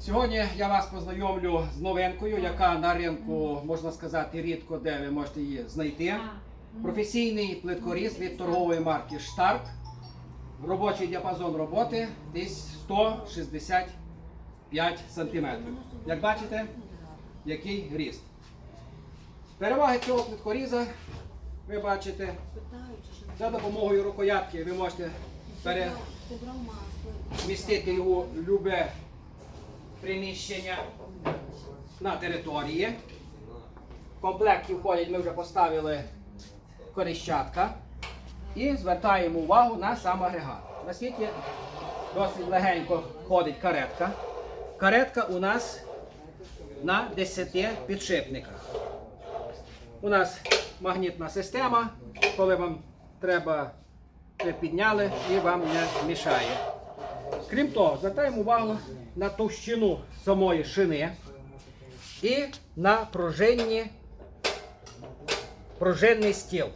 Сьогодні я вас познайомлю з новинкою, яка на ринку, можна сказати, рідко де ви можете її знайти. Професійний плиткоріз від торгової марки Штарт. Робочий діапазон роботи десь 165 см. Як бачите, який ріст. Переваги цього плиткоріза ви бачите. За допомогою рукоятки ви можете перемістити його в любе приміщення на території. В комплекті входять, ми вже поставили коріщатка і звертаємо увагу на сам агрегат. Наскільки досить легенько ходить каретка. Каретка у нас на 10 підшипниках. У нас магнітна система, коли вам треба, ви підняли і вам не мішає. Крім того, звертаємо увагу на товщину самої шини і на пружинні, пружинний стіл.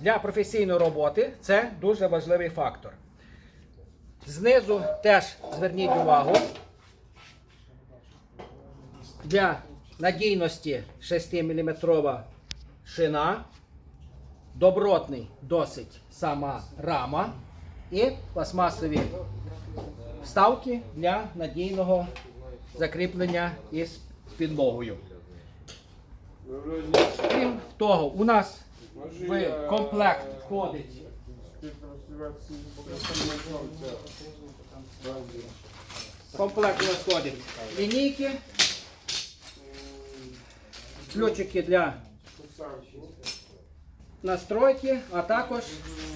Для професійної роботи це дуже важливий фактор. Знизу теж зверніть увагу. Для надійності 6-мм шина, добротний досить сама рама і пластмасові вставки для надійного закріплення із підлогою. Крім того, у нас в комплект входить комплект у нас входить лінійки, ключики для настройки, а також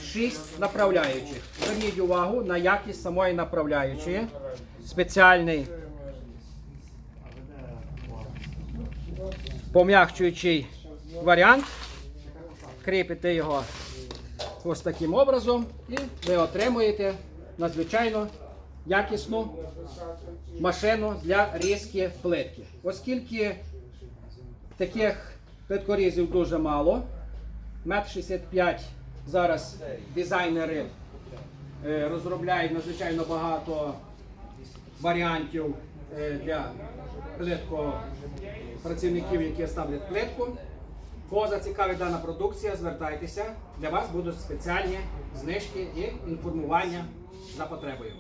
6 направляючих. Зверніть увагу на якість самої направляючої. Спеціальний пом'якчуючий варіант. Кріпите його ось таким образом і ви отримуєте надзвичайно якісну машину для різки плитки. Оскільки таких плиткорізів дуже мало, Мет 65 зараз дизайнери е, розробляють надзвичайно багато варіантів е, для плитко працівників, які ставлять плитку. Кого зацікавить дана продукція, звертайтеся. Для вас будуть спеціальні знижки і інформування за потребою.